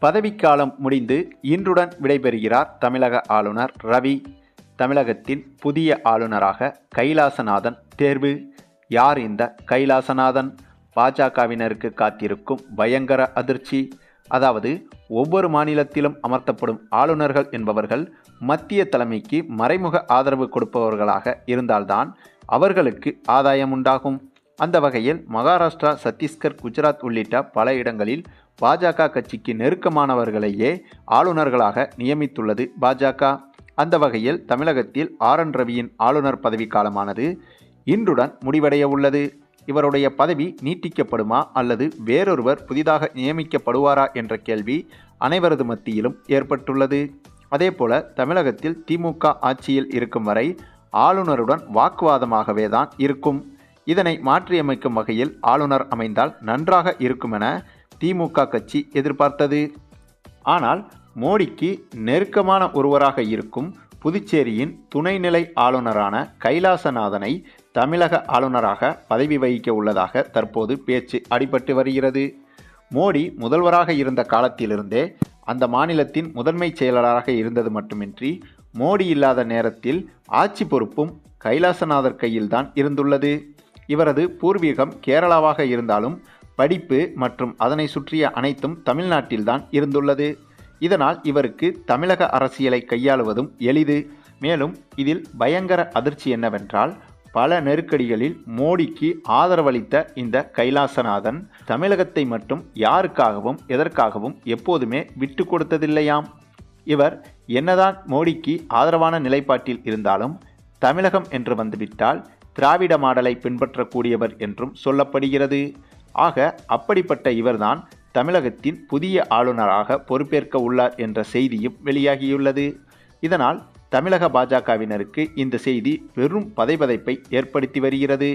பதவிக்காலம் முடிந்து இன்றுடன் விடைபெறுகிறார் தமிழக ஆளுநர் ரவி. தமிழகத்தின் புதிய ஆளுநராக கைலாசநாதன் தேர்வு. யார் இந்த கைலாசநாதன்? பாஜகவினருக்கு காத்திருக்கும் பயங்கர அதிர்ச்சி. அதாவது ஒவ்வொரு மாநிலத்திலும் அமர்த்தப்படும் ஆளுநர்கள் என்பவர்கள் மத்திய தலைமைக்கு மறைமுக ஆதரவு கொடுப்பவர்களாக இருந்தால்தான் அவர்களுக்கு ஆதாயம் உண்டாகும். அந்த வகையில் மகாராஷ்டிரா சத்தீஸ்கர் குஜராத் உள்ளிட்ட பல இடங்களில் பாஜக கட்சிக்கு நெருக்கமானவர்களையே ஆளுநர்களாக நியமித்துள்ளது பாஜக. அந்த வகையில் தமிழகத்தில் ஆர். என். ரவியின் ஆளுநர் பதவி காலமானது இன்றுடன் முடிவடைய உள்ளது. இவருடைய பதவி நீட்டிக்கப்படுமா அல்லது வேறொருவர் புதிதாக நியமிக்கப்படுவாரா என்ற கேள்வி அனைவரது மத்தியிலும் ஏற்பட்டுள்ளது. அதேபோல தமிழகத்தில் திமுக ஆட்சியில் இருக்கும் வரை ஆளுநருடன் வாக்குவாதமாகவே தான் இருக்கும். இதனை மாற்றியமைக்கும் வகையில் ஆளுநர் அமைந்தால் நன்றாக இருக்குமென திமுக கட்சி எதிர்பார்த்தது. ஆனால் மோடிக்கு நெருக்கமான ஒருவராக இருக்கும் புதுச்சேரியின் துணைநிலை ஆளுநரான கைலாசநாதனை தமிழக ஆளுநராக பதவி வகிக்க உள்ளதாக தற்போது பேச்சு அடிபட்டு வருகிறது. மோடி முதல்வராக இருந்த காலத்திலிருந்தே அந்த மாநிலத்தின் முதன்மைச் செயலராக இருந்தது மட்டுமின்றி மோடி இல்லாத நேரத்தில் ஆட்சி பொறுப்பும் கைலாசநாதர் கையில்தான் இருந்துள்ளது. இவரது பூர்வீகம் கேரளாவாக இருந்தாலும் படிப்பு மற்றும் அதனை சுற்றிய அனைத்தும் தமிழ்நாட்டில்தான் இருந்துள்ளது. இதனால் இவருக்கு தமிழக அரசியலை கையாளுவதும் எளிது. மேலும் இதில் பயங்கர அதிர்ச்சி என்னவென்றால் பல நெருக்கடிகளில் மோடிக்கு ஆதரவளித்த இந்த கைலாசநாதன் தமிழகத்தை மட்டும் யாருக்காகவும் எதற்காகவும் எப்போதுமே விட்டு கொடுத்ததில்லையாம். இவர் என்னதான் மோடிக்கு ஆதரவான நிலைப்பாட்டில் இருந்தாலும் தமிழகம் என்று வந்துவிட்டால் திராவிட மாடலை பின்பற்றக்கூடியவர் என்றும் சொல்லப்படுகிறது. ஆக அப்படிப்பட்ட இவர்தான் தமிழகத்தின் புதிய ஆளுநராக பொறுப்பேற்க உள்ளார் என்ற செய்தியும் வெளியாகியுள்ளது. இதனால் தமிழக பாஜகவினருக்கு இந்த செய்தி பெரும் பதைபதைப்பை ஏற்படுத்தி வருகிறது.